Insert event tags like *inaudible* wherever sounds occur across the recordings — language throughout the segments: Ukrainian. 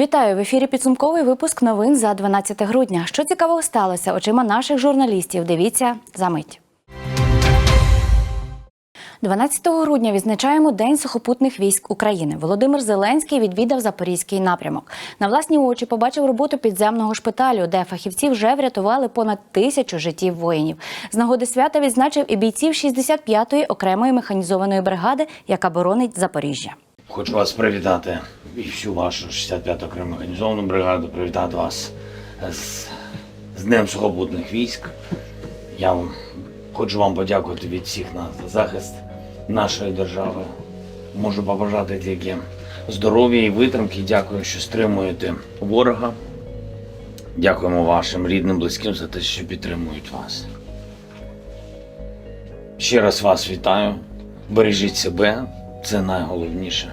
Вітаю в ефірі. Підсумковий випуск новин за 12 грудня. Що цікавого сталося очима наших журналістів? Дивіться за мить. 12 грудня відзначаємо День сухопутних військ України. Володимир Зеленський відвідав Запорізький напрямок. На власні очі побачив роботу підземного шпиталю, де фахівці вже врятували понад тисячу життів воїнів. З нагоди свята відзначив і бійців 65-ї окремої механізованої бригади, яка боронить Запоріжжя. Хочу вас привітати і всю вашу 65-ту окрему механізовану бригаду, привітати вас з, з Днем сухопутних військ. Я вам хочу вам подякувати від всіх нас за захист нашої держави. Можу побажати тільки здоров'я і витримки. Дякую, що стримуєте ворога. Дякуємо вашим рідним, близьким за те, що підтримують вас. Ще раз вас вітаю. Бережіть себе, це найголовніше.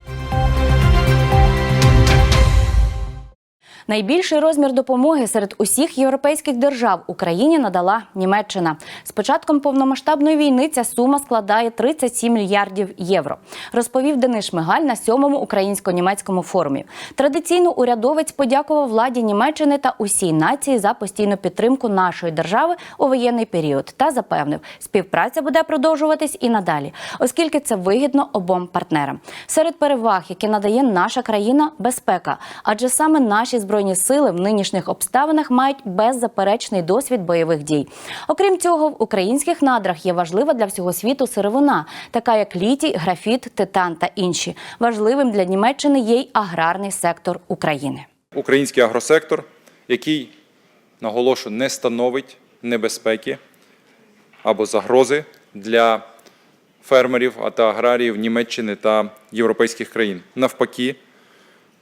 Найбільший розмір допомоги серед усіх європейських держав Україні надала Німеччина. З початком повномасштабної війни ця сума складає 37 мільярдів євро. Розповів Денис Шмигаль на сьомому українсько-німецькому форумі. Традиційно урядовець подякував владі Німеччини та усій нації за постійну підтримку нашої держави у воєнний період та запевнив, співпраця буде продовжуватись і надалі, оскільки це вигідно обом партнерам. Серед переваг, які надає наша країна, безпека, адже саме наші збройні сили в нинішніх обставинах мають беззаперечний досвід бойових дій. Окрім цього, в українських надрах є важлива для всього світу сировина, така як літій, графіт, титан та інші. Важливим для Німеччини є й аграрний сектор України. Український агросектор, який, наголошую, не становить небезпеки або загрози для фермерів та аграріїв Німеччини та європейських країн. Навпаки,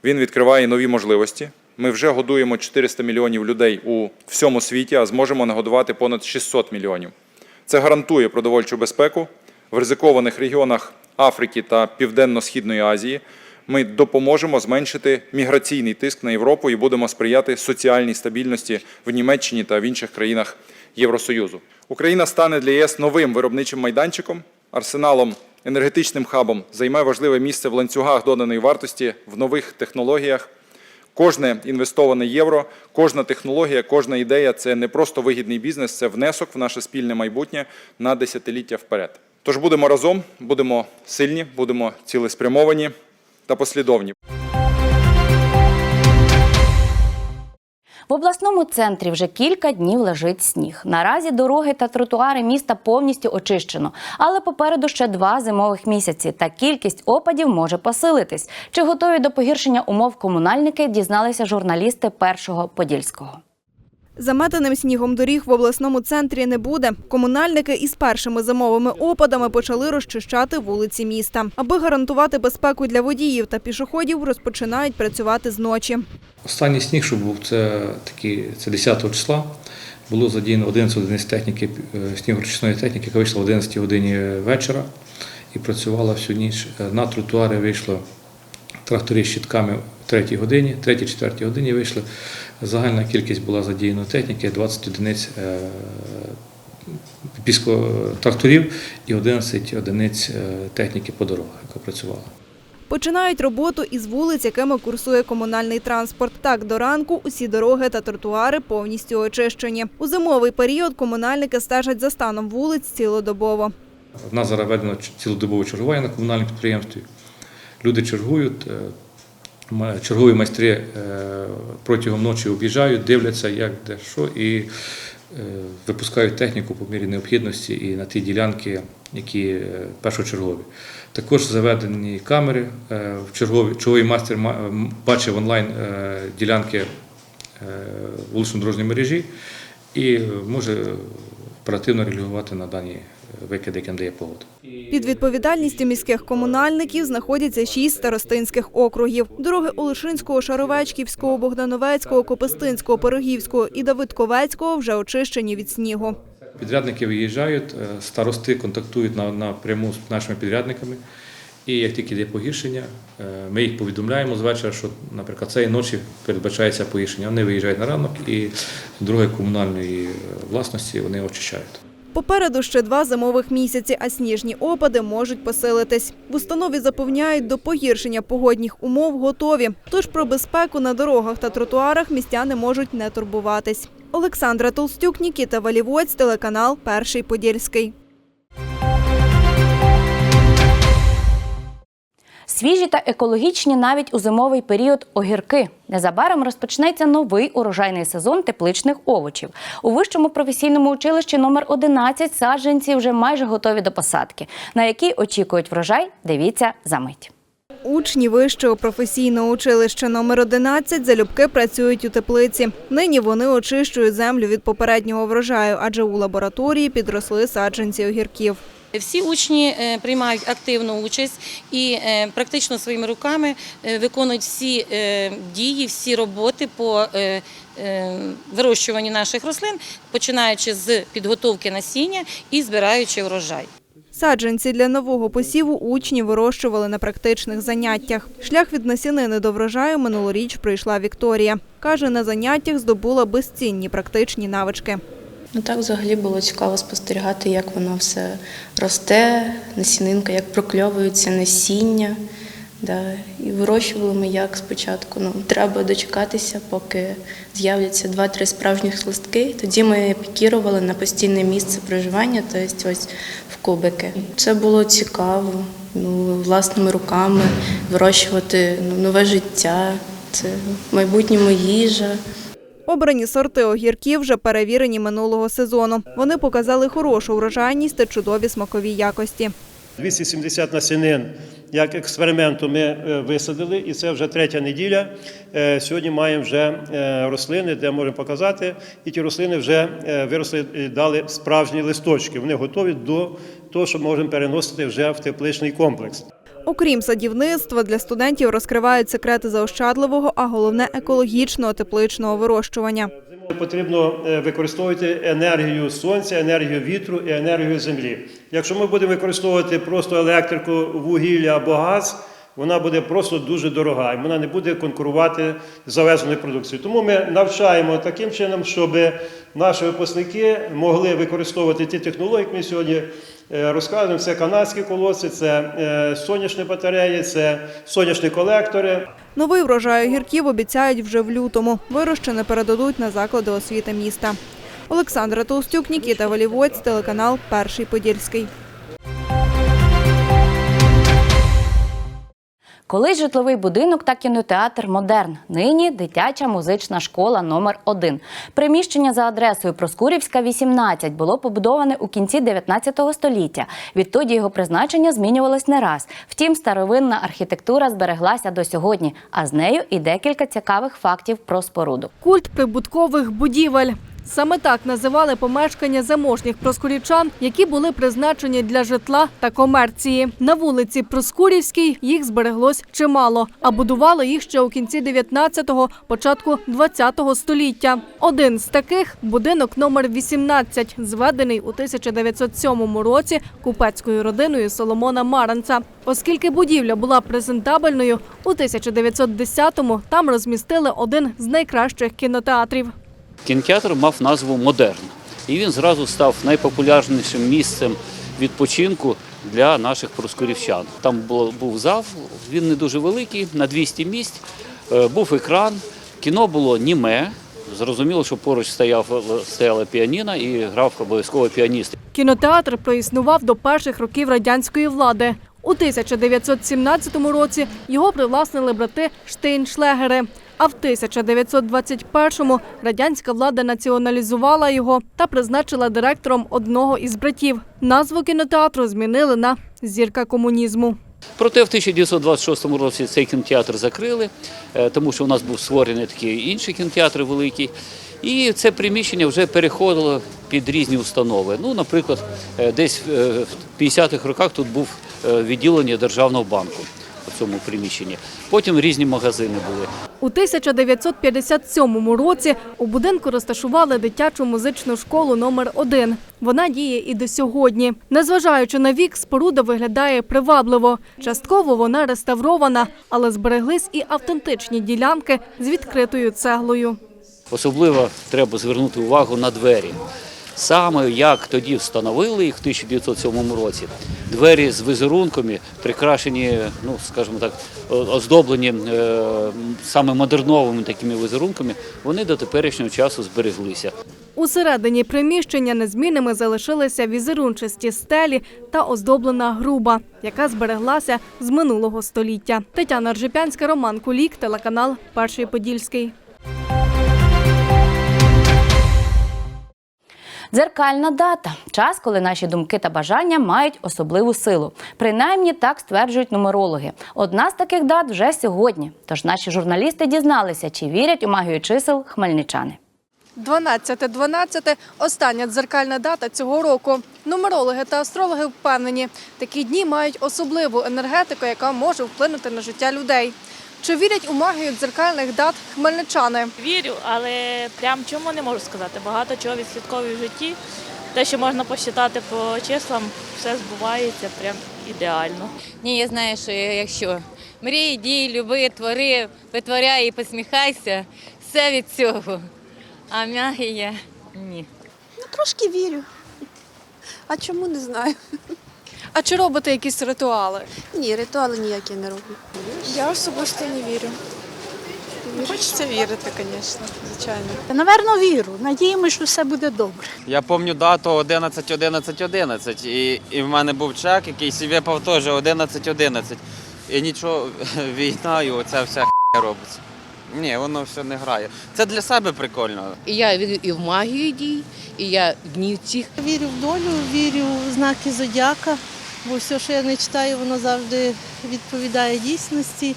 він відкриває нові можливості. Ми вже годуємо 400 мільйонів людей у всьому світі, а зможемо нагодувати понад 600 мільйонів. Це гарантує продовольчу безпеку в ризикованих регіонах Африки та Південно-Східної Азії. Ми допоможемо зменшити міграційний тиск на Європу і будемо сприяти соціальній стабільності в Німеччині та в інших країнах Євросоюзу. Україна стане для ЄС новим виробничим майданчиком, арсеналом, енергетичним хабом, займе важливе місце в ланцюгах доданої вартості в нових технологіях. Кожне інвестоване євро, кожна технологія, кожна ідея це не просто вигідний бізнес, це внесок в наше спільне майбутнє на десятиліття вперед. Тож будемо разом, будемо сильні, будемо цілеспрямовані та послідовні. В обласному центрі вже кілька днів лежить сніг. Наразі дороги та тротуари міста повністю очищено, але попереду ще два зимових місяці. Та кількість опадів може посилитись. Чи готові до погіршення умов комунальники? Дізналися журналісти першого подільського. Заметеним снігом доріг в обласному центрі не буде. Комунальники із першими зимовими опадами почали розчищати вулиці міста. Аби гарантувати безпеку для водіїв та пішоходів, розпочинають працювати зночі. Останній сніг, що був, це такі, це 10 числа. Було задіяно 11 одиниць техніки, е, снігорочисної техніки, яка вийшла в 11 годині вечора і працювала всю ніч. Е, На тротуари вийшло трактори з щитками в 3 годині, 3-4 годині вийшли. Загальна кількість була задіяна техніки 20 одиниць е, піско тракторів і 11 одиниць е, техніки по дорогах, яка працювала. Починають роботу із вулиць, якими курсує комунальний транспорт. Так, до ранку усі дороги та тротуари повністю очищені. У зимовий період комунальники стежать за станом вулиць цілодобово. У нас зараз введено цілодобове чергування на комунальному підприємстві. Люди чергують, е, чергові майстри е, протягом ночі об'їжджають, дивляться, як де що, і е, випускають техніку по мірі необхідності і на ті ділянки, які е, першочергові. Також заведені камери в чергові. Черговий майстер ма- бачив онлайн ділянки е, вулично-дорожньої мережі і може оперативно реагувати на дані викиди, які надає погода. Під відповідальністю міських комунальників знаходяться шість старостинських округів. Дороги Олешинського, Шаровечківського, Богдановецького, Копистинського, Пирогівського і Давидковецького вже очищені від снігу. Підрядники виїжджають, е, старости контактують на- напряму з нашими підрядниками. І як тільки йде погіршення, е, ми їх повідомляємо з вечора, що, наприклад, цієї ночі передбачається погіршення. Вони виїжджають на ранок і дороги комунальної е, власності вони очищають. Попереду ще два зимових місяці, а сніжні опади можуть посилитись. В установі запевняють, до погіршення погодних умов готові. Тож про безпеку на дорогах та тротуарах містяни можуть не турбуватись. Олександра Толстюк, Нікіта Валівоць, телеканал Перший Подільський. Свіжі та екологічні навіть у зимовий період огірки. Незабаром розпочнеться новий урожайний сезон тепличних овочів. У вищому професійному училищі номер 11 саджанці вже майже готові до посадки, на які очікують врожай. Дивіться за мить. Учні вищого професійного училища номер 11 залюбки працюють у теплиці. Нині вони очищують землю від попереднього врожаю, адже у лабораторії підросли саджанці огірків. Всі учні е, приймають активну участь і е, практично своїми руками е, виконують всі дії, всі роботи по вирощуванню наших рослин, починаючи з підготовки насіння і збираючи врожай. Саджанці для нового посіву учні вирощували на практичних заняттях. Шлях від насінини до врожаю минулоріч пройшла Вікторія. Каже, на заняттях здобула безцінні практичні навички. Ну так взагалі було цікаво спостерігати, як воно все росте, насінинка, як прокльовується насіння. Да. І вирощували ми як спочатку. Ну, треба дочекатися, поки з'являться два-три справжніх листки. Тоді ми пікірували на постійне місце проживання, тобто ось в кубики. Це було цікаво, ну, власними руками вирощувати ну, нове життя, це в майбутньому їжа. Обрані сорти огірків вже перевірені минулого сезону. Вони показали хорошу врожайність та чудові смакові якості. 270 насінин як експерименту ми е, висадили, і це вже третя неділя. Е, Сьогодні маємо вже е, рослини, де можемо показати, і ті рослини вже виросли і дали справжні листочки. Вони готові до того, що можемо переносити вже в тепличний комплекс. Окрім садівництва, для студентів розкривають секрети заощадливого, а головне екологічного тепличного вирощування. Потрібно е, використовувати енергію сонця, енергію вітру і енергію землі. Якщо ми будемо використовувати просто електрику, вугілля або газ, вона буде просто дуже дорога, і вона не буде конкурувати з завезеною продукцією. Тому ми навчаємо таким чином, щоб наші випускники могли використовувати ті технології, які ми сьогодні розказуємо. Це канадські колоси, це е, сонячні батареї, це сонячні колектори. Новий врожай огірків обіцяють вже в лютому. Вирощене передадуть на заклади освіти міста. Олександра Толстюк, Нікіта Валівоць, телеканал Перший Подільський. Колись житловий будинок та кінотеатр Модерн. Нині дитяча музична школа номер 1 Приміщення за адресою Проскурівська, 18 було побудоване у кінці 19 століття. Відтоді його призначення змінювалось не раз. Втім, старовинна архітектура збереглася до сьогодні, а з нею і декілька цікавих фактів про споруду. Культ прибуткових будівель. Саме так називали помешкання заможніх проскурівчан, які були призначені для житла та комерції. На вулиці Проскурівській їх збереглось чимало, а будували їх ще у кінці 19-го, початку 20-го століття. Один з таких будинок номер 18, зведений у 1907 році купецькою родиною Соломона Маранца. Оскільки будівля була презентабельною, у 1910-му там розмістили один з найкращих кінотеатрів. Кінотеатр мав назву Модерн, і він зразу став найпопулярнішим місцем відпочинку для наших проскурівчан. Там був зал, він не дуже великий, на 200 місць, е, був екран, кіно було німе. Зрозуміло, що поруч стояв, стояла піаніна і грав обов'язково піаніст. Кінотеатр проіснував до перших років радянської влади. У 1917 році його привласнили брати Штейншлегери. А в 1921-му радянська влада націоналізувала його та призначила директором одного із братів. Назву кінотеатру змінили на зірка комунізму. Проте в 1926 році цей кінотеатр закрили, е, тому що у нас був створений такий інший кінотеатр великий. І це приміщення вже переходило під різні установи. Ну, наприклад, е, десь е, в 50-х роках тут був відділення Державного банку у цьому приміщенні. Потім різні магазини були. У 1957 році у будинку розташували дитячу музичну школу номер 1 Вона діє і до сьогодні. Незважаючи на вік, споруда виглядає привабливо. Частково вона реставрована, але збереглись і автентичні ділянки з відкритою цеглою. Особливо треба звернути увагу на двері. Саме як тоді встановили їх в 1907 році, двері з візерунками, прикрашені, ну скажімо так, оздоблені е, саме модерновими такими візерунками, вони до теперішнього часу збереглися. Усередині приміщення незмінними залишилися візерунчасті стелі та оздоблена груба, яка збереглася з минулого століття. Тетяна Ржепянська, Роман Кулік, телеканал Перший Подільський. Дзеркальна дата час, коли наші думки та бажання мають особливу силу. Принаймні так стверджують нумерологи. Одна з таких дат вже сьогодні. Тож наші журналісти дізналися, чи вірять у магію чисел хмельничани. 12.12 – остання дзеркальна дата цього року. Нумерологи та астрологи впевнені, такі дні мають особливу енергетику, яка може вплинути на життя людей. Чи вірять у магію дзеркальних дат хмельничани? Вірю, але прям чому не можу сказати. Багато чого відслідковую в житті. Те, що можна посчитати по числам, все збувається прям ідеально. Ні, я знаю, що якщо мрій, дій, люби, твори, витворяй і посміхайся, все від цього. А магія ні. Ну, Трошки вірю. А чому не знаю? А чи робите якісь ритуали? Ні, ритуали ніякі не роблю. Я особисто не вірю. Хочеться вірити, звісно, звичайно. Наверно, віру. Надіємося, що все буде добре. Я пам'ятаю дату 11 11 11 і, і в мене був чек, якийсь і випав теж 11 11. І нічого, *laughs* війна і оця вся х**я робиться. Ні, воно все не грає. Це для себе прикольно. І я вірю і в магію дій, і я днів цих. Вірю в долю, вірю в знаки зодіака, бо все, що я не читаю, воно завжди відповідає дійсності.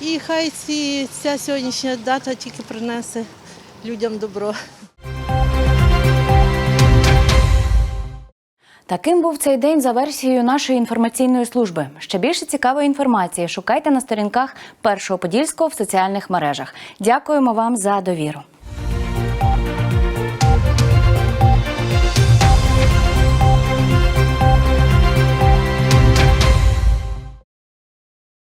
І хай ці, ця сьогоднішня дата тільки принесе людям добро. Таким був цей день за версією нашої інформаційної служби. Ще більше цікавої інформації шукайте на сторінках Першого Подільського в соціальних мережах. Дякуємо вам за довіру.